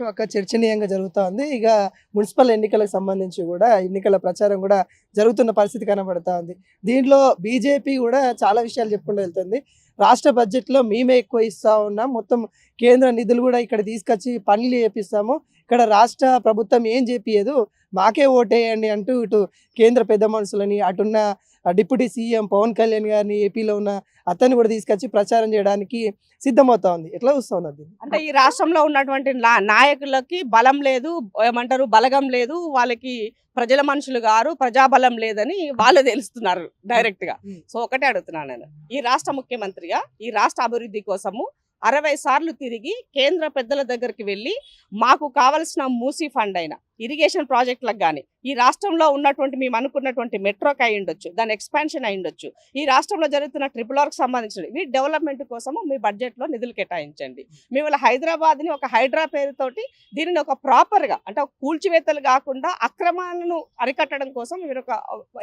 విషయం అక్క చర్చనీయంగా జరుగుతూ ఉంది ఇక మున్సిపల్ ఎన్నికలకు సంబంధించి కూడా ఎన్నికల ప్రచారం కూడా జరుగుతున్న పరిస్థితి కనబడతా ఉంది దీంట్లో బీజేపీ కూడా చాలా విషయాలు చెప్పుకుంటూ వెళ్తుంది. రాష్ట్ర బడ్జెట్లో మేమే ఎక్కువ ఇస్తా ఉన్నాం. మొత్తం కేంద్ర నిధులు కూడా ఇక్కడ తీసుకొచ్చి పనులు చేపిస్తాము. ఇక్కడ రాష్ట్ర ప్రభుత్వం ఏం చేపియదు మాకే ఓటేయండి అంటూ ఇటు కేంద్ర పెద్ద మనుషులని అటున్న డిప్యూటీ సీఎం పవన్ కళ్యాణ్ గారిని ఏపీలో ఉన్న అతన్ని కూడా తీసుకొచ్చి ప్రచారం చేయడానికి సిద్ధమవుతా ఉంది ఎట్లా చూస్తా ఉన్నది దీన్ని? అంటే ఈ రాష్ట్రంలో ఉన్నటువంటి నాయకులకి బలం లేదు ఏమంటారు బలగం లేదు వాళ్ళకి ప్రజల మనుషులు గారు ప్రజాబలం లేదని వాళ్ళు తెలుస్తున్నారు డైరెక్ట్గా. సో ఒకటే అడుగుతున్నాను నేను ఈ రాష్ట్ర ముఖ్యమంత్రిగా ఈ రాష్ట్ర అభివృద్ధి కోసము అరవై సార్లు తిరిగి కేంద్ర పెద్దల దగ్గరికి వెళ్ళి మాకు కావలసిన మూసీ ఫండ్ అయిన ఇరిగేషన్ ప్రాజెక్టులకు కానీ ఈ రాష్ట్రంలో ఉన్నటువంటి మేము అనుకున్నటువంటి మెట్రోకి అయి ఉండొచ్చు దాని ఎక్స్పాన్షన్ అయి ఉండొచ్చు ఈ రాష్ట్రంలో జరుగుతున్న ట్రిపుల్ ఆర్కి సంబంధించిన ఈ డెవలప్మెంట్ కోసము మీ బడ్జెట్లో నిధులు కేటాయించండి. మేము ఇలా హైదరాబాద్ని ఒక హైడ్రా పేరుతోటి దీనిని ఒక ప్రాపర్గా అంటే ఒక కూల్చివేతలు కాకుండా అక్రమాలను అరికట్టడం కోసం మీరు ఒక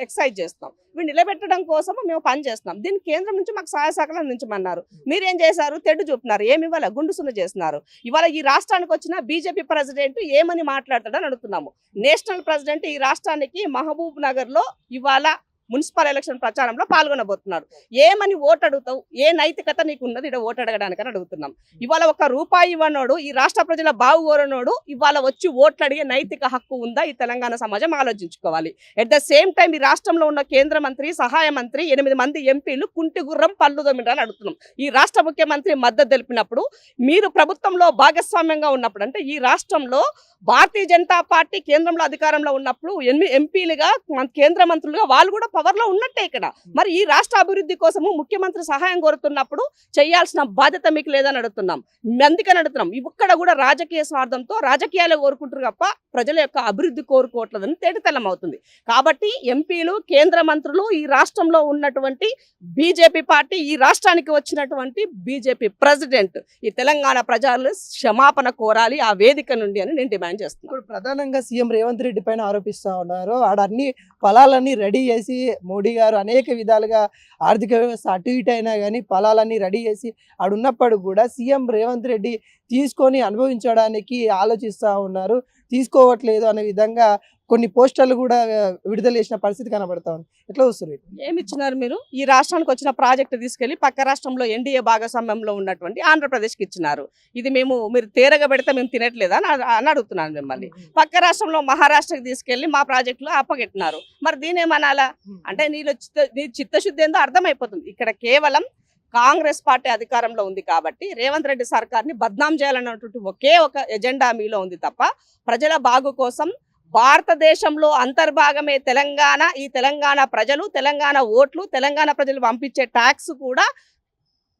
ఎక్సైజ్ చేస్తాం ఇవి నిలబెట్టడం కోసము మేము పని చేస్తున్నాం. దీన్ని కేంద్రం నుంచి మాకు సహాయ సహకారం అందించమన్నారు. మీరేం చేశారు? తెడ్డు చూపుతున్నారు. ఏమి ఇవ్వాలి? గుండుసున్న చేస్తున్నారు. ఇవాళ ఈ రాష్ట్రానికి వచ్చిన బీజేపీ ప్రెసిడెంట్ ఏమని మాట్లాడతాడని అడుగుతున్నాము నేషనల్ ప్రెసిడెంట్ ఈ రాష్ట్రానికి మహబూబ్ నగర్లో ఇవాళ మున్సిపల్ ఎలక్షన్ ప్రచారంలో పాల్గొనబోతున్నారు. ఏమని ఓటు అడుగుతావు ఏ నైతికత నీకు ఉన్నది ఇక్కడ ఓటు అడగడానికని అడుగుతున్నాం. ఇవాళ ఒక రూపాయి ఇవ్వనోడు ఈ రాష్ట్ర ప్రజల బాగు కోరనోడు ఇవాళ వచ్చి ఓట్లు అడిగే నైతిక హక్కు ఉందా? ఈ తెలంగాణ సమాజం ఆలోచించుకోవాలి. ఎట్ ద సేమ్ టైం ఈ రాష్ట్రంలో ఉన్న కేంద్ర మంత్రి సహాయ మంత్రి ఎనిమిది మంది ఎంపీలు కుంటి గుర్రం పళ్ళు దొమ్మిడని అడుగుతున్నాం. ఈ రాష్ట్ర ముఖ్యమంత్రి మద్దతు తెలిపినప్పుడు మీరు ప్రభుత్వంలో భాగస్వామ్యంగా ఉన్నప్పుడు అంటే ఈ రాష్ట్రంలో భారతీయ జనతా పార్టీ కేంద్రంలో అధికారంలో ఉన్నప్పుడు ఎనిమిది ఎంపీలుగా కేంద్ర మంత్రులుగా వాళ్ళు కూడా పవర్లో ఉన్నట్టే ఇక్కడ. మరి ఈ రాష్ట్ర అభివృద్ధి కోసము ముఖ్యమంత్రి సహాయం కోరుతున్నప్పుడు చేయాల్సిన బాధ్యత మీకు లేదని అడుగుతున్నాం. అందుకని అడుగుతున్నాం. ఇక్కడ కూడా రాజకీయ స్వార్థంతో రాజకీయాలు కోరుకుంటారు తప్ప ప్రజల యొక్క అభివృద్ధి కోరుకోవట్లేదని తేటతెల్లం అవుతుంది. కాబట్టి ఎంపీలు కేంద్ర మంత్రులు ఈ రాష్ట్రంలో ఉన్నటువంటి బీజేపీ పార్టీ ఈ రాష్ట్రానికి వచ్చినటువంటి బీజేపీ ప్రెసిడెంట్ ఈ తెలంగాణ ప్రజలు క్షమాపణ కోరాలి ఆ వేదిక నుండి అని నేను డిమాండ్ చేస్తున్నాను. ఇప్పుడు ప్రధానంగా సీఎం రేవంత్ రెడ్డి పైన ఆరోపిస్తా ఉన్నారు. ఆడ అన్ని ఫలాలన్నీ రెడీ చేసి మోడీ గారు అనేక విధాలుగా ఆర్థిక వ్యవస్థ అటు ఇటు అయినా కానీ ఫలాలన్నీ రెడీ చేసి ఆడున్నప్పుడు కూడా సీఎం రేవంత్ రెడ్డి తీసుకొని అనుభవించడానికి ఆలోచిస్తూ ఉన్నారు. తీసుకోవట్లేదు అనే విధంగా కొన్ని పోస్టర్లు కూడా విడుదల చేసిన పరిస్థితి కనబడతా ఉంది. ఎట్లా వీటిని? ఏమి ఇచ్చినారు మీరు? ఈ రాష్ట్రానికి వచ్చిన ప్రాజెక్టు తీసుకెళ్ళి పక్క రాష్ట్రంలో ఎన్డీఏ భాగస్వామ్యంలో ఉన్నటువంటి ఆంధ్రప్రదేశ్కి ఇచ్చినారు. ఇది మేము మీరు తేరగా పెడితే మేము తినట్లేదా అని అడ- అని అడుగుతున్నాను మిమ్మల్ని. పక్క రాష్ట్రంలో మహారాష్ట్రకి తీసుకెళ్ళి మా ప్రాజెక్టులో అప్పగెట్టినారు. మరి దీని ఏమనాలా అంటే నీలో చిత్త నీ చిత్తశుద్ధి ఏందో అర్థమైపోతుంది. ఇక్కడ కేవలం కాంగ్రెస్ పార్టీ అధికారంలో ఉంది కాబట్టి రేవంత్ రెడ్డి సర్కార్ని బద్నాం చేయాలన్నటువంటి ఒకే ఒక ఎజెండా మీలో ఉంది తప్ప ప్రజల బాగు కోసం భారతదేశంలో అంతర్భాగమే తెలంగాణ. ఈ తెలంగాణ ప్రజలు తెలంగాణ ఓట్లు తెలంగాణ ప్రజలు పంపించే ట్యాక్స్ కూడా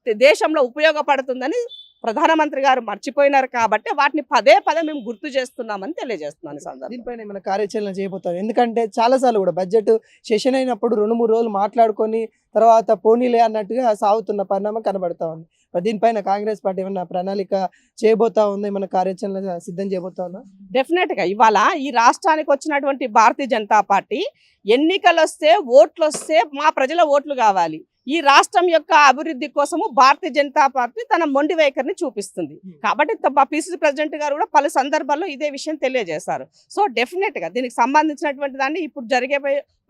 దేశంలో ఉపయోగపడుతుందని ప్రధానమంత్రి గారు మర్చిపోయినారు కాబట్టి వాటిని పదే పదే మేము గుర్తు చేస్తున్నామని తెలియజేస్తున్నాను ఈ సందర్భంగా. దీనిపైన ఏమైనా కార్యాచరణ చేయబోతాం ఎందుకంటే చాలాసార్లు కూడా బడ్జెట్ సెషన్ అయినప్పుడు రెండు మూడు రోజులు మాట్లాడుకొని తర్వాత పోనీలే అన్నట్టుగా సాగుతున్న పరిణామం కనబడతా ఉంది. మరి దీనిపైన కాంగ్రెస్ పార్టీ ఏమైనా ప్రణాళిక చేయబోతా ఉంది? ఏమైనా కార్యాచరణ సిద్ధం చేయబోతా ఉందా? డెఫినెట్గా. ఇవాళ ఈ రాష్ట్రానికి వచ్చినటువంటి భారతీయ జనతా పార్టీ ఎన్నికలు వస్తే ఓట్లు వస్తే మా ప్రజల ఓట్లు కావాలి. ఈ రాష్ట్రం యొక్క అభివృద్ధి కోసము భారతీయ జనతా పార్టీ తన మొండి వైఖరిని చూపిస్తుంది. కాబట్టి పిసిసి ప్రెసిడెంట్ గారు కూడా పలు సందర్భాల్లో ఇదే విషయం తెలియజేశారు. సో డెఫినెట్గా దీనికి సంబంధించినటువంటి దాన్ని ఇప్పుడు జరిగే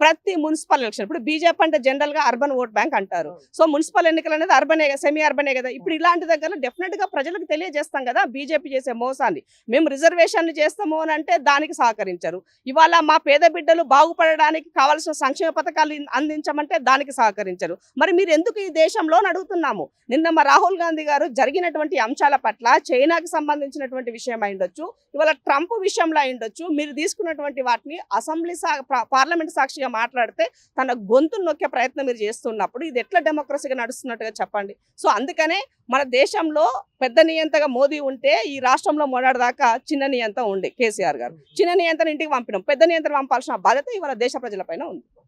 ప్రతి మున్సిపల్ ఎలక్షన్ ఇప్పుడు బీజేపీ అంటే జనరల్గా అర్బన్ ఓట్ బ్యాంక్ అంటారు. సో మున్సిపల్ ఎన్నికలు అనేది అర్బనే సెమీ అర్బనే కదా. ఇప్పుడు ఇలాంటి దగ్గర డెఫినెట్గా ప్రజలకు తెలియజేస్తాం కదా బీజేపీ చేసే మోసాన్ని. మేము రిజర్వేషన్లు చేస్తాము అని అంటే దానికి సహకరించరు. ఇవాళ మా పేద బిడ్డలు బాగుపడడానికి కావాల్సిన సంక్షేమ పథకాలు అందించమంటే దానికి సహకరించరు. మరి మీరు ఎందుకు ఈ దేశంలో అడుగుతున్నాము? నిన్న మా రాహుల్ గాంధీ గారు జరిగినటువంటి అంశాల పట్ల చైనాకి సంబంధించినటువంటి విషయం అయిండొచ్చు ఇవాళ ట్రంప్ విషయంలో అయిండొచ్చు మీరు తీసుకున్నటువంటి వాటిని అసెంబ్లీ పార్లమెంట్ సాక్షిగా మాట్లాడితే తన గొంతు నొక్కే ప్రయత్నం మీరు చేస్తున్నప్పుడు ఇది ఎట్లా డెమోక్రసీగా నడుస్తున్నట్టుగా చెప్పండి. సో అందుకనే మన దేశంలో పెద్ద నియంతగా మోదీ ఉంటే ఈ రాష్ట్రంలో మొన్నటిదాకా చిన్న నియంత ఉండే కేసీఆర్ గారు. చిన్న నియంత్రణ ఇంటికి పంపినాం. పెద్ద నియంత్రణ పంపాల్సిన బాధ్యత ఇవాళ దేశ ప్రజలపైన ఉంది.